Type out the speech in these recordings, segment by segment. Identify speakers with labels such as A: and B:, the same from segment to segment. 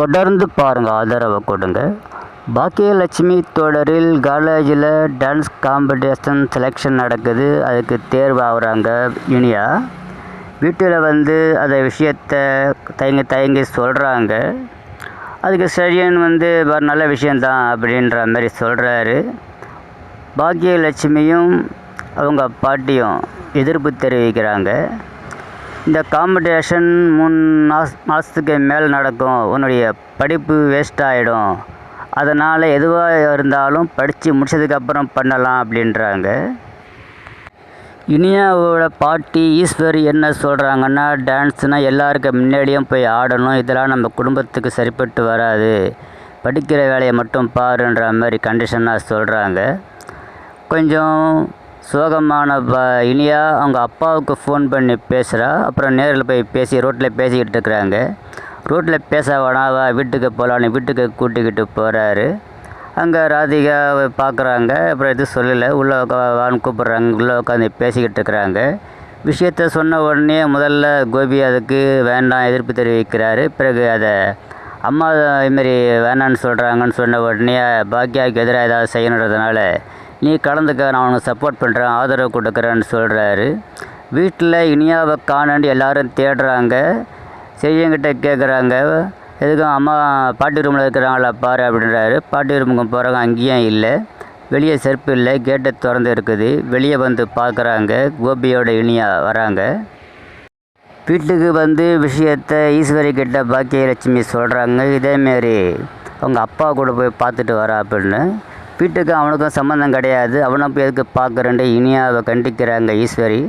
A: தொடர்ந்து பாருங்கள் ஆதரவை கொடுங்க. பாக்கியலட்சுமி தொடரில் காலேஜில் டான்ஸ் காம்படிஷன் செலெக்ஷன் நடக்குது. அதுக்கு தேர்வு ஆகுறாங்க இனியா வீட்டில் வந்து அந்த விஷயத்த தயங்கி தயங்கி சொல்கிறாங்க அதுக்கு சரியன் வந்து நல்ல விஷயந்தான் அப்படின்ற மாதிரி சொல்கிறாரு பாக்கியலட்சுமியும் அவங்க பாட்டியும் எதிர்ப்பு தெரிவிக்கிறாங்க. இந்த காம்படிஷன் மூணு மாஸ் மாதத்துக்கு மேல் நடக்கும். உன்னுடைய படிப்பு வேஸ்ட் ஆகிடும் அதனால் எதுவாக இருந்தாலும் படித்து முடிச்சதுக்கப்புறம் பண்ணலாம் அப்படின்றாங்க. இனியாவோட பாட்டி ஈஸ்வரி என்ன சொல்கிறாங்கன்னா டான்ஸ்னால் எல்லாருக்கும் முன்னாடியும் போய் ஆடணும். இதெல்லாம் நம்ம குடும்பத்துக்கு சரிப்பட்டு வராது. படிக்கிற வேலையை மட்டும் பாருன்ற மாதிரி கண்டிஷனாக சொல்கிறாங்க கொஞ்சம் சோகமான ப இனியா அவங்க அப்பாவுக்கு ஃபோன் பண்ணி பேசுகிறா அப்புறம் நேரில் போய் பேசி ரோட்டில் பேசிக்கிட்டு இருக்கிறாங்க. ரோட்டில் பேச வேணாவா வீட்டுக்கு போகலான்னு வீட்டுக்கு கூட்டிக்கிட்டு போகிறாரு அங்கே ராதிகா பார்க்குறாங்க. அப்புறம் எதுவும் சொல்லலை. உள்ளே உக்கா- வான்னு கூப்பிட்றாங்க. உள்ளே உட்காந்து பேசிக்கிட்டு இருக்கிறாங்க. விஷயத்த சொன்ன உடனே முதல்ல கோபி அதுக்கு வேண்டாம் எதிர்ப்பு தெரிவிக்கிறாரு. பிறகு அதை அம்மா இதுமாரி வேணான்னு சொல்கிறாங்கன்னு சொன்ன உடனே பாக்கியாவுக்கு எதிராக ஏதாவது செய்யணுன்றதுனால நீ கலந்துக்க நான் உனக்கு சப்போர்ட் பண்ணுறேன் ஆதரவு கொடுக்குறேன்னு சொல்கிறாரு வீட்டில் இனியாவை காணண்டு எல்லாரும் தேடுறாங்க. செய்யங்கிட்ட கேட்குறாங்க எதுக்கும் அம்மா பாட்டி ரூமில் இருக்கிறாங்களா பாரு அப்படின்றாரு. பாட்டி ரூமுக்கு போகிறாங்க அங்கேயும் இல்லை. வெளியே செருப்பு இல்லை. கேட்டை திறந்து இருக்குது. வெளியே வந்து பார்க்குறாங்க. கோபியோட இனியா வராங்க. வீட்டுக்கு வந்து விஷயத்த ஈஸ்வரி கிட்ட பாக்கியலட்சுமி சொல்கிறாங்க இதேமாரி அவங்க அப்பா கூட போய் பார்த்துட்டு வரா அப்படின்னு. வீட்டுக்கு அவனுக்கும் சம்மந்தம் கிடையாது. அவனை போய் எதுக்கு பார்க்குறேன்ட்டு இனியாவை கண்டிக்கிறாங்க ஈஸ்வரி.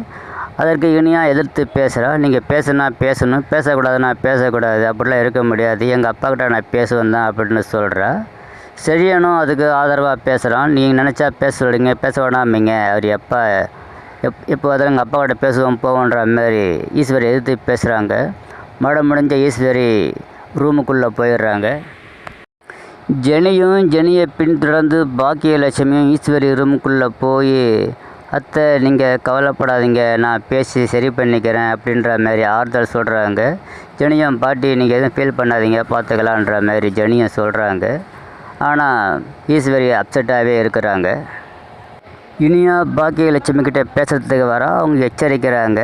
A: அதற்கு இனியா எதிர்த்து பேசுகிறா நீங்கள் பேசுனா பேசணும். பேசக்கூடாதுன்னா பேசக்கூடாது. அப்படிலாம் இருக்க முடியாது. எங்கள் அப்பா கிட்ட நான் பேசுவேன் தான் அப்படின்னு சொல்கிறா செழியனும் அதுக்கு ஆதரவாக பேசுகிறான் நீங்கள் நினச்சா பேச சொல்லுங்க. பேச வேணாமிங்க. அவர் எப்போ எப் இப்போ அதில் எங்கள் அப்பாவோட பேசுவோம் போவோன்ற மாதிரி ஈஸ்வரி எதிர்த்து பேசுகிறாங்க மழை முடிஞ்ச ஈஸ்வரி ரூமுக்குள்ளே போயிடுறாங்க. ஜெனியும் ஜெனியை பின்தொடர்ந்து பாக்கியலட்சுமியும் ஈஸ்வரி ரூமுக்குள்ளே போய் அத்தை நீங்கள் கவலைப்படாதீங்க நான் பேசி சரி பண்ணிக்கிறேன் அப்படின்ற மாதிரி ஆறுதல் சொல்கிறாங்க ஜெனியும் பாட்டி நீங்கள் எதுவும் ஃபீல் பண்ணாதீங்க பார்த்துக்கலான்ற மாதிரி ஜெனியும் சொல்கிறாங்க ஆனால் ஈஸ்வரி அப்செட்டாகவே இருக்கிறாங்க. இனியா பாக்கியலட்சுமி கிட்டே பேசுகிறதுக்கு வர அவங்க எச்சரிக்கிறாங்க.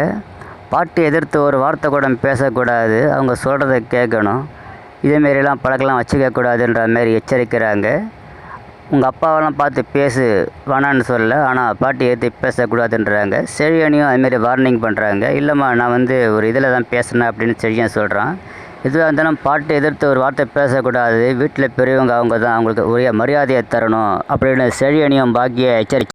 A: பாட்டி எதிர்த்து ஒரு வார்த்தை கூட பேசக்கூடாது அவங்க சொல்கிறத கேட்கணும். இதேமாரிலாம் பழக்கெல்லாம் வச்சுக்கக்கூடாதுன்ற மாதிரி எச்சரிக்கிறாங்க. உங்கள் அப்பாவெல்லாம் பார்த்து பேசு வேணான்னு சொல்லல. ஆனால் பாட்டி ஏற்றி பேசக்கூடாதுன்றாங்க. செழியனையும் அதுமாரி வார்னிங் பண்ணுறாங்க இல்லைம்மா நான் வந்து ஒரு இதில் தான் பேசினேன் அப்படின்னு செழியன் சொல்கிறான் இதுவாக இருந்தாலும் பாட்டு எதிர்த்து ஒரு வார்த்தை பேசக்கூடாது. வீட்டில் பெரியவங்க அவங்க தான் அவங்களுக்கு உரிய மரியாதையை தரணும் அப்படின்னு செழியனையும் பாக்கிய எச்சரிக்கை